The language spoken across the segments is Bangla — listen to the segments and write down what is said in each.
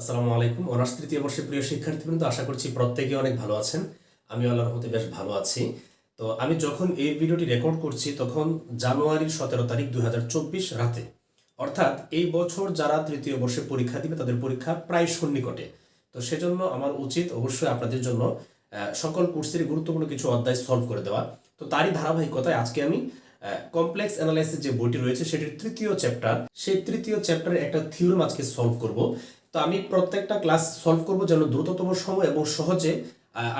আসসালামু আলাইকুম। অনার্স তৃতীয় বর্ষের প্রিয় শিক্ষার্থীবৃন্দ, আশা করছি প্রত্যেকে অনেক ভালো আছেন। আমি আল্লাহর রহমতে বেশ ভালো আছি। তো আমি যখন এই ভিডিওটি রেকর্ড করছি, তখন জানুয়ারির সতেরো তারিখ দুই হাজার চব্বিশ রাতে। অর্থাৎ এই বছর যারা তৃতীয় বর্ষে পরীক্ষা দিবে, তাদের পরীক্ষা প্রায় সন্নিকটে। তো সেজন্য আমার উচিত অবশ্যই আপনাদের জন্য সকল কোর্সের গুরুত্বপূর্ণ কিছু অধ্যায় সলভ করে দেওয়া। তো তারই ধারাবাহিকতায় আজকে আমি কমপ্লেক্স অ্যানালাইসিস যে বইটি রয়েছে, সেটির তৃতীয় চ্যাপ্টার সেই তৃতীয় চ্যাপ্টারের একটা থিওরিম আজকে সলভ করব। তো আমি প্রত্যেকটা ক্লাস সলভ করব যেন দ্রুততম সময় এবং সহজে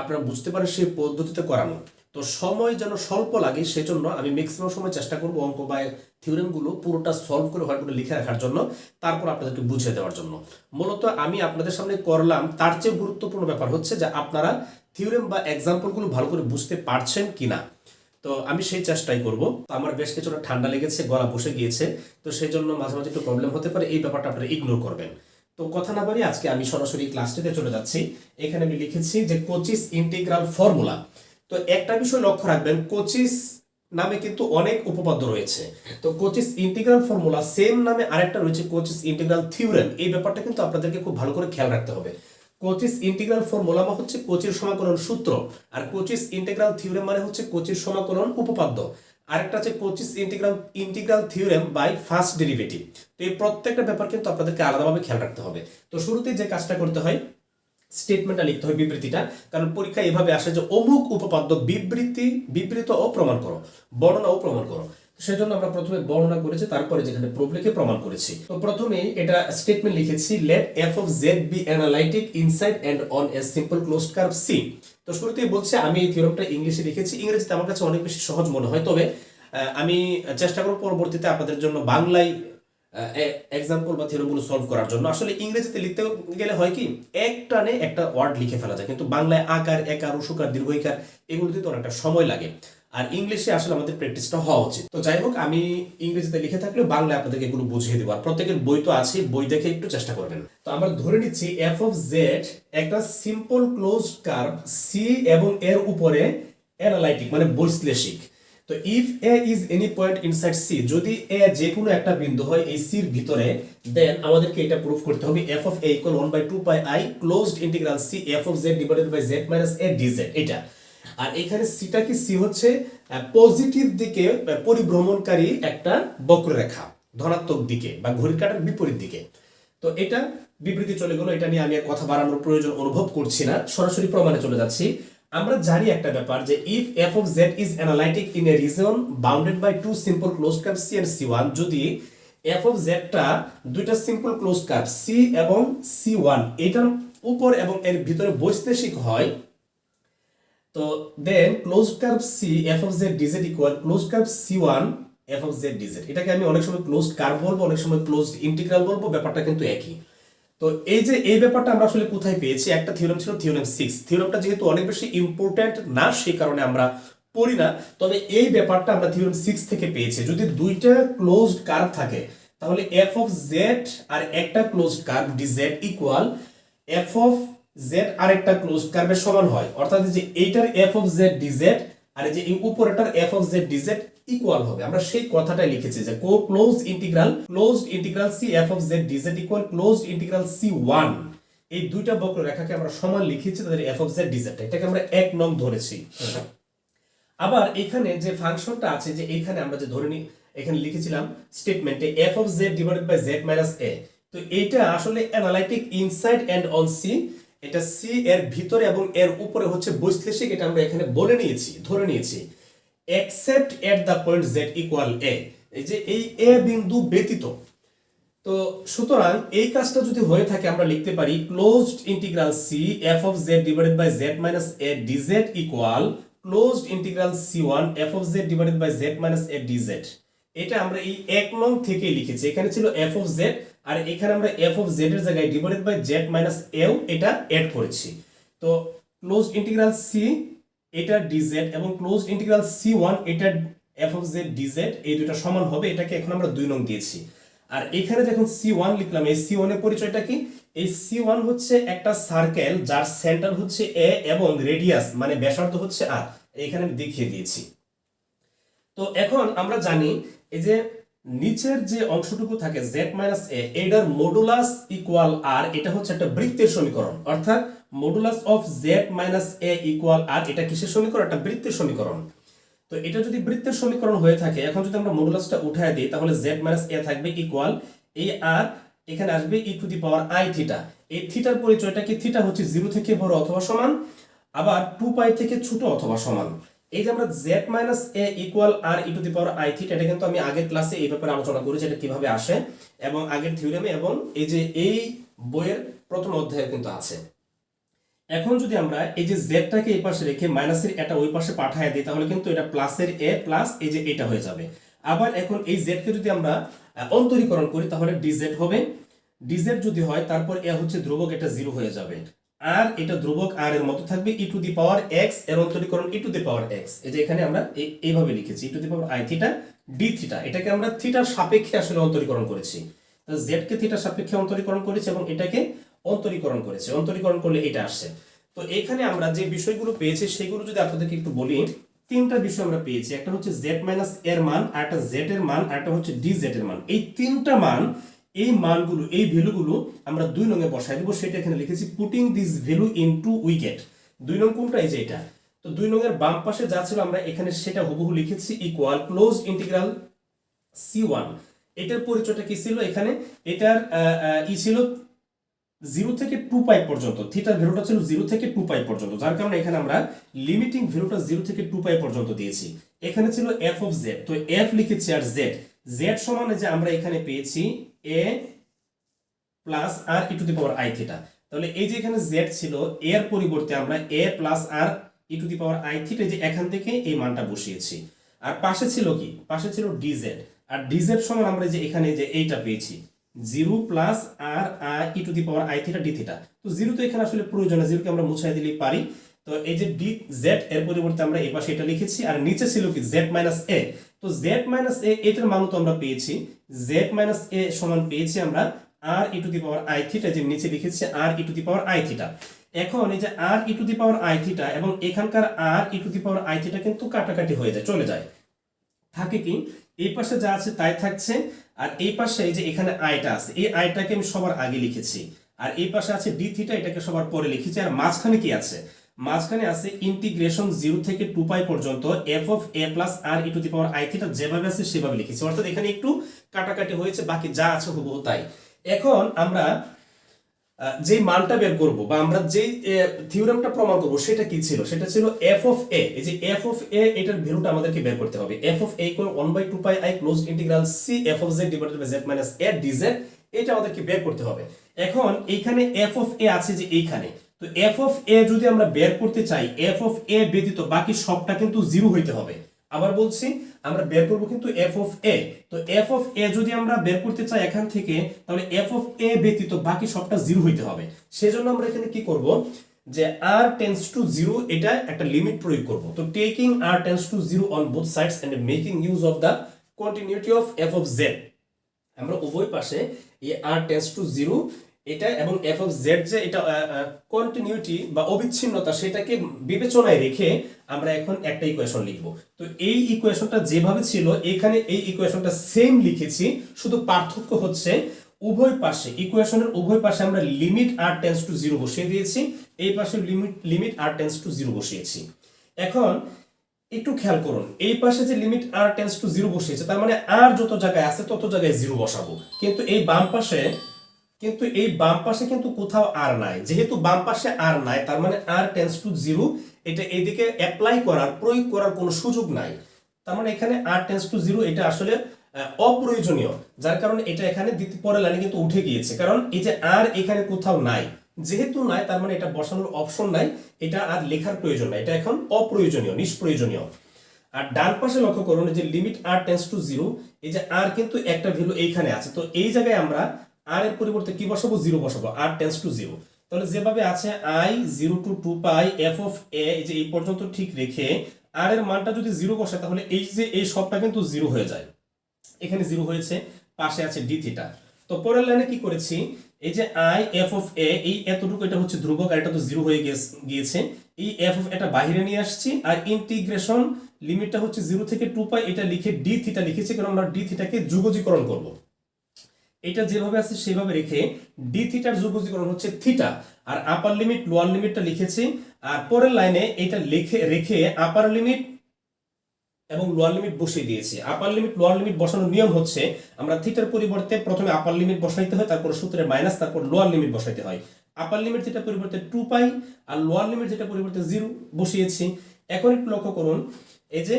আপনারা বুঝতে পারেন সেই পদ্ধতিতে করানো। তো সময় যেন স্বল্প লাগে, সেজন্য আমি ম্যাক্সিমাম সময় চেষ্টা করব অঙ্ক বা থিওরেমগুলো পুরোটা সলভ করে হোয়াটগুলো লিখে রাখার জন্য, তারপর আপনাদেরকে বুঝিয়ে দেওয়ার জন্য। মূলত আমি আপনাদের সামনে করলাম, তার চেয়ে গুরুত্বপূর্ণ ব্যাপার হচ্ছে যে আপনারা থিওরেম বা এক্সাম্পলগুলো ভালো করে বুঝতে পারছেন কিনা। তো আমি সেই চেষ্টাই করব। আমার বেশ কিছুটা ঠান্ডা লেগেছে, গলা বসে গিয়েছে। তো সেই জন্য মাঝে মাঝে একটু প্রবলেম হতে পারে, এই ব্যাপারটা আপনারা ইগনোর করবেন। তো কথা না বাড়ি আজকে আমি সরাসরি ক্লাসটিতে চলে যাচ্ছি। এখানে আমি লিখেছি যে কোচিস ইন্টিগ্রাল ফর্মুলা তো একটা বিষয় লক্ষ্য রাখবেন কোচিস নামে কিন্তু অনেক উপপাদ্য রয়েছে। তো কোচিস ইন্টিগ্রাল ফর্মুলা সেম নামে আরেকটা রয়েছে কোচিস ইন্টিগ্রাল থিওরেম এই ব্যাপারটা কিন্তু আপনাদেরকে খুব ভালো করে খেয়াল রাখতে হবে। কোচিস ইন্টিগ্রাল ফর্মুলা মানে হচ্ছে কোচির সমাকলন সূত্র। আর কোচিস ইন্টিগ্রাল থিওরেম মানে হচ্ছে কোচির সমাকলন উপপাদ্য। আরেকটা আছে Cauchy's integral integral theorem by first derivative. তো এই প্রত্যেকটা ব্যাপার কিন্তু আপনাদেরকে আলাদাভাবে খেয়াল রাখতে হবে। তো শুরুতেই যে কাজটা করতে হয় স্টেটমেন্টটা লিখতে হয় বিবৃতিটা। কারণ পরীক্ষা এভাবে আসে যে অমুক উপপাদ্য বিবৃতি, বিবৃত ও প্রমাণ করো, বর্ণনা ও প্রমাণ করো। সেজন্য আমরা প্রথমে বর্ণনা করেছি, তারপরে যেখানে প্রুফ লিখে প্রমাণ করেছি। তো প্রথমেই এটা স্টেটমেন্ট লিখেছি let F of Z be analytic inside and on a simple closed curve C তো শুরুতেই বলছে, আমি এই থিওরামটা ইংলিশে লিখেছি, ইংরেজিতে আমার কাছে অনেক বেশি সহজ মনে হয়। তবে আমি চেষ্টা করব পরবর্তীতে আপনাদের জন্য বাংলায় এক্সাম্পল বা থিওরামগুলো সলভ করার জন্য। আসলে ইংরেজিতে লিখতে গেলে হয় কি, এক টানে একটা ওয়ার্ড লিখে ফেলা যায়, কিন্তু বাংলায় আকার, একার উসুকার দীর্ঘইকার, এগুলোতে তো অনেকটা সময় লাগে। আর ইংলিশে আসলে আমাদের প্র্যাকটিসটা হওয়া উচিত। তো যাই হোক, আমি ইংরেজিতে লিখে থাকলে বাংলায় আপনাদেরকে এগুলো বুঝিয়ে দেবো। আর প্রত্যেকের বই তো আছে বই দেখে একটু চেষ্টা করবেন। তো আমরা ধরে নিচ্ছি এফ অফ জেড একটা সিম্পল ক্লোজ কার্ভ সি এবং এর উপরে অ্যানালাইটিক মানে বৈশ্লেষিক। তো if A is any point inside C যদি এ যে কোনো একটা বিন্দু হয় এই সির ভিতরে দেন আমাদেরকে এটা প্রুফ করতে হবে F of A equal one by two pi I closed integral C F of Z divided by Z minus A D D Z এটা। আর এখানে সিটা কি সি হচ্ছে? পজিটিভ দিকে পরিভ্রমণকারী একটা বক্ররেখা, ধনাত্মক দিকে বা ঘড়ির কাটার বিপরীত দিকে। তো এটা বিবৃতি চলে গেল, এটা নিয়ে আমি আর কথা বাড়ানোর প্রয়োজন অনুভব করছি না, সরাসরি প্রমাণে চলে যাচ্ছি। আমরা জানি একটা ব্যাপার যে if F of Z is analytic in a region bounded by two simple close curve C and C one যদি এফ অফ জেডটা দুইটা সিম্পল ক্লোজ কার্ভ সি এবং সি ওয়ান এটার উপর এবং এর ভিতরে বৈশ্লেষিক হয় তো then close curve C F of Z D Z equal close curve C one F of Z D Z এটাকে আমি অনেক সময় ক্লোজ কার্ভ বলব, অনেক সময় ক্লোজ ইন্টিগ্রাল বলব, ব্যাপারটা কিন্তু একই। তো এই যে, এই ব্যাপারটা আমরা আসলে কোথায় পেয়েছি? একটা থিওরেম ছিল থিওরেম সিক্স থিওরেমটা যেহেতু অনেক বেশি ইম্পর্ট্যান্ট না, সেই কারণে আমরা পড়ি না। তবে এই ব্যাপারটা আমরা থিওরেম সিক্স থেকে পেয়েছি। যদি দুইটা ক্লোজড কার্ভ থাকে, তাহলে এফ অফ জেড আর একটা closed curve D Z equal F of Z আরেকটা ক্লোজ কার্ভের সমান হয়। অর্থাৎ যে এইটার F of Z D Z আর এই যে এই উপরেটার F of Z D Z equal হবে। আমরা সেই কথাটাই লিখেছি যে কো close integral closed integral C F of Z D Z equal closed integral C one এই দুইটা বক্ররেখাকে আমরা সমান লিখেছি, তাদের এফ অফ জেড ডিজেড এটাকে আমরা এক নং ধরেছি। আবার এখানে যে ফাংশনটা আছে, যে এখানে আমরা যে ধরে নিই এখানে লিখেছিলাম স্টেটমেন্টে F of Z divided by Z minus A তো এইটা আসলে analytic inside and on C এটা সি এর ভিতরে এবং এর উপরে হচ্ছে বৈশ্লেষিক, এটা আমরা এখানে বলে নিয়েছি, ধরে নিয়েছি। Except at the point Z equal A এই যে এই এ বিন্দু ব্যতীত। তো সুতরাং এই কাজটা যদি হয়ে থাকে, আমরা লিখতে পারি closed integral C F of Z divided by Z minus A D Z equal closed integral C one F of Z divided by Z minus A D Z এটা আমরা এই এক নং থেকেই লিখেছি। এখানে ছিল এফ অফ জেড আর এখানে আমরা এফ অফ জেড এর জায়গায় ডিভাইডেড বাই জেড মাইনাস এও এটা অ্যাড করেছি। তো ক্লোজ ইন্টিগ্রাল সি এটা ডিজেড এবং ক্লোজ ইন্টিগ্রাল সি ওয়ান এটা F of Z D Z এই দুটো সমান হবে, এটাকে এখন আমরা দুই নং দিয়েছি। আর এখানে যখন সি ওয়ান লিখলাম, এই সি ওয়ানের পরিচয়টা কি? এই সি ওয়ান হচ্ছে একটা সার্কেল যার সেন্টার হচ্ছে এ এবং রেডিয়াস মানে ব্যাসার্ধ হচ্ছে আর এখানে আমি দেখিয়ে দিয়েছি। তো এখন আমরা জানি, এই যে নিচের যে অংশটুকু থাকে জেড মাইনাস এ এটার মডুলাস ইকুয়াল আর এটা হচ্ছে একটা বৃত্তের সমীকরণ। অর্থাৎ modulus of Z minus A equal R এটা কিসের সমীকরণ? একটা বৃত্তের সমীকরণ। তো এটা যদি বৃত্তের সমীকরণ হয়ে থাকে, এখন যদি আমরা মডুলাসটা উঠায় দিই, তাহলে জেড মাইনাস এ থাকবে ইকুয়াল এই আর এখানে আসবে E to the power I theta এই থিটার পরিচয়টা কি? থিটা হচ্ছে জিরো থেকে বড় অথবা সমান, আবার টু পাই থেকে ছোট অথবা সমান। এই যে আমরা Z minus A equal R E to the power I theta এটা কিন্তু আমি আগের ক্লাসে এই ব্যাপারে আলোচনা করেছি, এটা কীভাবে আসে, এবং আগের থিওরেমে এবং এই যে এই বইয়ের প্রথম অধ্যায়ে কিন্তু আছে। এখন যদি আমরা এই যে জেডটাকে এই পাশে রেখে মাইনাসের এটা ওই পাশে পাঠায় দিই, তাহলে কিন্তু এটা প্লাসের এ প্লাস এই যে এটা হয়ে যাবে। আবার এখন এই জেডকে যদি আমরা অন্তরীকরণ করি, তাহলে ডিজেড হবে। ডিজেড যদি হয়, তারপর এ হচ্ছে ধ্রুবক, এটা জিরো হয়ে যাবে। আর এটা ধ্রুবক আর এর মতো থাকবে ই টু দি পাওয়ার এক্সের অন্তরীকরণ ই টু দি পাওয়ার এক্স এই যে এখানে আমরা এই- এইভাবে লিখেছি E to the power I theta D theta এটাকে আমরা থিটার সাপেক্ষে আসলে অন্তরীকরণ করেছি। জেড কে থিটার সাপেক্ষে অন্তরীকরণ করেছি এবং এটাকে অন্তরীকরণ করেছি। অন্তরীকরণ করলে এটা আসছে তো এখানে আমরা যে বিষয়গুলো পেয়েছি, সেগুলো যদি আপনাদেরকে একটু বলি, তিনটা বিষয় আমরা পেয়েছি। একটা হচ্ছে জেড মাইনাস এর মান, আর একটা জেড এর মান, আর একটা হচ্ছে ডি জেড এর মান। এই তিনটা মান এই মানগুলো, এই ভ্যালুগুলো আমরা দুই নঙে বসাই দেবো, সেটা এখানে লিখেছি putting this value in two wicket দুই নং কোনটা? এই যে এটা। তো দুই নঙের বাম পাশে যা ছিল আমরা এখানে সেটা হুবহু লিখেছি equal close integral C one এটার পরিচয়টা কি ছিল এখানে? এটার ই ছিল জিরো থেকে টু পাই পর্যন্ত। থিটার ভ্যালুটা ছিল জিরো থেকে টু পাই পর্যন্ত। যার কারণে এখানে আমরা লিমিটিং ভ্যালুটা জিরো থেকে টু পাই পর্যন্ত দিয়েছি। এখানে ছিল এফ অফ জেড তো এফ লিখেছি আর জেড জেড সমানে যে আমরা এখানে পেয়েছি A plus R E the power I theta তাহলে এই যে এখানে জেড ছিল, এর পরিবর্তে আমরা A plus R E the power I theta যে এখান থেকে এই মানটা বসিয়েছি। আর পাশে ছিল কি? পাশে ছিল ডিজেড আর ডিজেড সমান আমরা যে এখানে যে এইটা পেয়েছি। Zero plus R R E to the power I theta D theta তো জিরো তো এখানে আসলে প্রয়োজন জিরোকে আমরা মুছাই দিলেই পারি। তো এই যে ডি জেড এর পরিবর্তে আমরা এই পাশে এটা লিখেছি, আর নিচে ছিল কি জেড মাইনাস এ তো জেড মাইনাস এ এটার মানও তো আমরা পেয়েছি। জেড মাইনাস এ সমান পেয়েছি আমরা R E to the power I theta যে নিচে লিখেছি R E to the power I theta এখন এই যে R E to the power I theta এবং এখানকার R E to the power I theta কিন্তু কাটাকাটি হয়ে যায়, চলে যায়। থাকে কি? এই পাশে যা আছে তাই থাকছে, আর এই পাশে এই যে এখানে আইটা আছে, এই আইটাকে আমি সবার আগে লিখেছি। আর এই পাশে আছে ডি থিটা এটাকে সবার পরে লিখেছি, আর মাঝখানে কি আছে? মাঝখানে আছে ইন্টিগ্রেশন জিরো থেকে টু পাই পর্যন্ত F of A plus R E the power I theta যেভাবে আছে সেভাবে লিখেছি। অর্থাৎ এখানে একটু কাটাকাটি হয়েছে, বাকি যা আছে হুবহু তাই। এখন আমরা যে মানটা বের করব বা আমরা যে থিওরামটা প্রমাণ করব, সেটা কি ছিল? সেটা ছিল এফ অফ এ এই যে এফ অফ এ এটার ভ্যালুটা আমাদেরকে বের করতে হবে। F of A equal one by two pi I close integral C F of Z divided by Z minus A D Z এটা আমাদেরকে বের করতে হবে। এখন এইখানে এফ অফ এ আছে যে এইখানে। তো এফ অফ এ যদি আমরা বের করতে চাই এফ অফ এ ব্যতীত বাকি সবটা কিন্তু জিরো হইতে হবে। আবার বলছি, আমরা বের করব কিন্তু এফ অফ এ তো এফ অফ এ যদি আমরা বের করতে চাই এখান থেকে, তাহলে এফ অফ এ ব্যতীত বাকি সবটা জিরো হইতে হবে। সেজন্য আমরা এখানে কি করব? যে আর টেন্স টু জিরো এটা একটা লিমিট প্রয়োগ করব। তো taking R tends to zero on both sides and making use of the continuity of F of Z আমরা উভয় পাশে এই আর টেন্স টু জিরো এটা এবং এফ অফ জেড যে এটা কন্টিনিউটি বা অবিচ্ছিন্নতা সেটাকে বিবেচনায় রেখে আমরা এখন একটা ইকুয়েশন লিখব। তো এই ইকুয়েশনটা যেভাবে ছিল, এখানে এই ইকুয়েশনটা সেম লিখেছি, শুধু পার্থক্য হচ্ছে উভয় পাশে ইকুয়েশনের উভয় পাশে আমরা limit R tends to zero বসিয়ে দিয়েছি, এই পাশে limit limit R tends to zero বসিয়েছি। এখন একটু খেয়াল করুন, এই পাশে যে limit R tends to zero বসিয়েছে, তার মানে আর যত জায়গায় আছে তত জায়গায় জিরো বসাবো। কিন্তু এই বাম পাশে কিন্তু এই বাম পাশে কিন্তু কোথাও আর নাই। যেহেতু বাম পাশে আর নাই, তার মানে আর টেন্স টু জিরো এটা এদিকে অ্যাপ্লাই করার, প্রয়োগ করার কোনো সুযোগ নাই। তার মানে এখানে আর টেন্স টু জিরো এটা আসলে অপ্রয়োজনীয়। যার কারণে এটা এখানে পরের লাইনে কিন্তু উঠে গিয়েছে। কারণ এই যে আর এখানে কোথাও নাই, যেহেতু নাই, তার মানে এটা বসানোর অপশন নাই, এটা আর লেখার প্রয়োজন নাই। এটা এখন অপ্রয়োজনীয়, নিষ্প্রয়োজনীয়। আর ডান পাশে লক্ষ্য করুন যে limit R tends to zero এই যে আর কিন্তু একটা ভ্যালু এইখানে আছে। তো এই জায়গায় আমরা আর এর পরিবর্তে কি বসাবো? জিরো বসাবো। আর টেন্স টু জিরো তাহলে যেভাবে আছে i zero to two pi f of a যে এই পর্যন্ত ঠিক রেখে আর এর মানটা যদি জিরো বসায় তাহলে এই যে এই সবটা কিন্তু জিরো হয়ে যায়। এখানে জিরো হয়েছে, পাশে আছে ডি থিটা তো পরের লাইনে কি করেছি? এই যে আই এফ অফ এ এই এতটুকু, এটা হচ্ছে ধ্রুবক, আর এটা তো জিরো হয়ে গিয়েছে। এই এফ অফ এটা বাইরে নিয়ে আসছি, আর ইন্টিগ্রেশন লিমিটটা হচ্ছে জিরো থেকে টু পাই এটা লিখে ডি থিটা লিখেছি, কারণ আমরা ডি থিটাকে যুগজীকরণ করব। এটা যেভাবে আছে, সেভাবে রেখে ডি থিটার যুগজীকরণ হচ্ছে থিটা আর আপার লিমিট লোয়ার লিমিটটা লিখেছি, আর পরের লাইনে এটা লিখে, রেখে আপার লিমিট এবং লোয়ার লিমিট বসিয়ে দিয়েছি। আপার লিমিট লোয়ার লিমিট বসানোর নিয়ম হচ্ছে, আমরা থিটার পরিবর্তে প্রথমে আপার লিমিট বসাইতে হয়, তারপর সূত্রে মাইনাস তারপর লোয়ার লিমিট বসাইতে হয়। আপার লিমিট যেটা পরিবর্তে টু পাই আর লোয়ার লিমিট যেটা পরিবর্তে জিরো বসিয়েছি। এখন একটু লক্ষ্য করুন, এই যে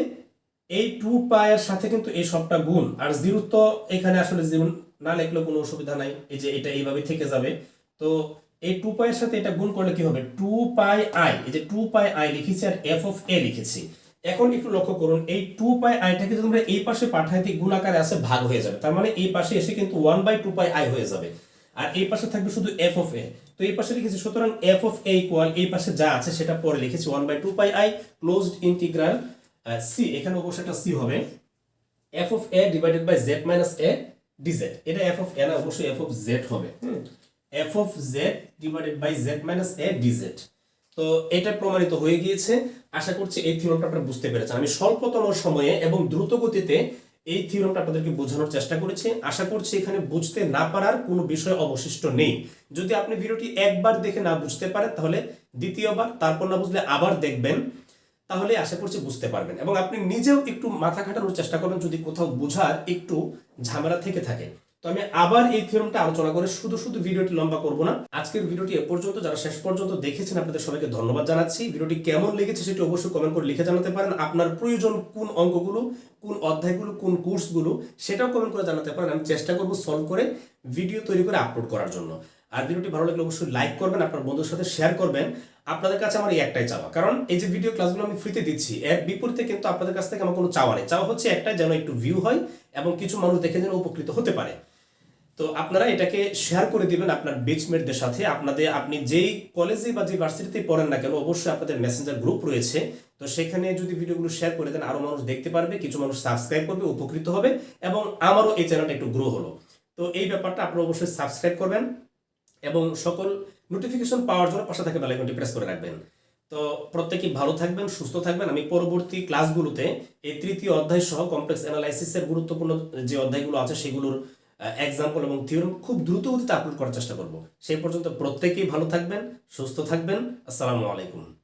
এই টু পায়ের সাথে কিন্তু এই সবটা গুণ, আর জিরো তো এখানে আসলে জিরো না লিখলেও কোনো অসুবিধা নাই, এই যে এটা এইভাবে থেকে যাবে। তো এই টু পাই এর সাথে এটা গুণ করলে কি হবে? টু পাই আই, এই যে টু পাই আই লিখেছি আর এফ অফ এ লিখেছি। এখন একটু লক্ষ্য করুন, এই টু পাই আইটাকে যদি আমরা এই পাশে পাঠাই দিই গুণ আকারে আসে ভাগ হয়ে যাবে। তার মানে এই পাশে এসে কিন্তু one by two pi i হয়ে যাবে। আর এই পাশে থাকবে শুধু এফ অফ এ। তো এই পাশে লিখেছি, সুতরাং এফ অফ এ ইকুয়াল এই পাশে যা আছে সেটা পরে লিখেছি one by two pi i closed integral c এখানে অবশ্যই একটা সি হবে। F of a divided by z minus a dz এটা এফ অফ এ না অবশ্যই এফ অফ জেড হবে। F of z divided by z minus a dz তো এটা প্রমাণিত হয়ে গিয়েছে। আশা করছি এই থিওরামটা আপনারা বুঝতে পেরেছেন। আমি স্বল্পতম সময়ে এবং দ্রুত গতিতে এই থিওরামটা আপনাদেরকে বোঝানোর চেষ্টা করেছি। আশা করছি এখানে বুঝতে না পারার কোনো বিষয় অবশিষ্ট নেই। যদি আপনি ভিডিওটি একবার দেখে না বুঝতে পারেন তাহলে দ্বিতীয়বার তারপর না বুঝলে আবার দেখবেন। তাহলে আশা করছি বুঝতে পারবেন। এবং আপনি নিজেও একটু মাথা খাটানোর চেষ্টা করবেন যদি কোথাও বোঝার একটু ঝামেলা থেকে থাকে। তো আমি আবার এই থিওরামটা আলোচনা করে শুধু শুধু ভিডিওটি লম্বা করব না। আজকের ভিডিওটি এ পর্যন্ত, যারা শেষ পর্যন্ত দেখেছেন, আপনাদের সবাইকে ধন্যবাদ জানাচ্ছি। ভিডিওটি কেমন লেগেছে সেটি অবশ্যই কমেন্ট করে লিখে জানাতে পারেন। আপনার প্রয়োজন কোন অঙ্কগুলো, কোন অধ্যায়গুলো, কোন কোর্সগুলো, সেটাও কমেন্ট করে জানাতে পারেন। আমি চেষ্টা করব সলভ করে ভিডিও তৈরি করে আপলোড করার জন্য। আর ভিডিওটি ভালো লাগলে অবশ্যই লাইক করবেন, আপনার বন্ধুর সাথে শেয়ার করবেন। আপনাদের কাছে আমার এই একটাই চাওয়া। কারণ এই যে ভিডিও ক্লাসগুলো আমি ফ্রিতে দিচ্ছি, এর বিপরীতে কিন্তু আপনাদের কাছ থেকে আমার কোনো চাওয়া নেই। চাওয়া হচ্ছে একটাই, যেন একটু ভিউ হয় এবং কিছু মানুষ দেখে যেন উপকৃত হতে পারে। তো আপনারা এটাকে শেয়ার করে দিবেন আপনার বেচমেটদের সাথে। আপনাদের, আপনি যেই কলেজে বা যে ভার্সিটিতে পড়েন না কেন, অবশ্যই আপনাদের মেসেঞ্জার গ্রুপ রয়েছে। তো সেখানে যদি ভিডিওগুলো শেয়ার করে দেন, আরও মানুষ দেখতে পারবে, কিছু মানুষ সাবস্ক্রাইব করবে, উপকৃত হবে এবং আমারও এই চ্যানেলটা একটু গ্রো হলো। তো এই ব্যাপারটা আপনারা অবশ্যই সাবস্ক্রাইব করবেন এবং সকল নোটিফিকেশন পাওয়ার জন্য পাশে থাকে বেলাইকনটি প্রেস করে রাখবেন। তো প্রত্যেকেই ভালো থাকবেন, সুস্থ থাকবেন। আমি পরবর্তী ক্লাসগুলোতে এই তৃতীয় অধ্যায় সহ কমপ্লেক্স অ্যানালাইসিসের গুরুত্বপূর্ণ যে অধ্যায়গুলো আছে, সেগুলোর এক্সাম্পল এবং থিওরম খুব দ্রুত গতিতে আপলোড করার চেষ্টা করব। সেই পর্যন্ত প্রত্যেকেই ভালো থাকবেন, সুস্থ থাকবেন। আসসালামু আলাইকুম।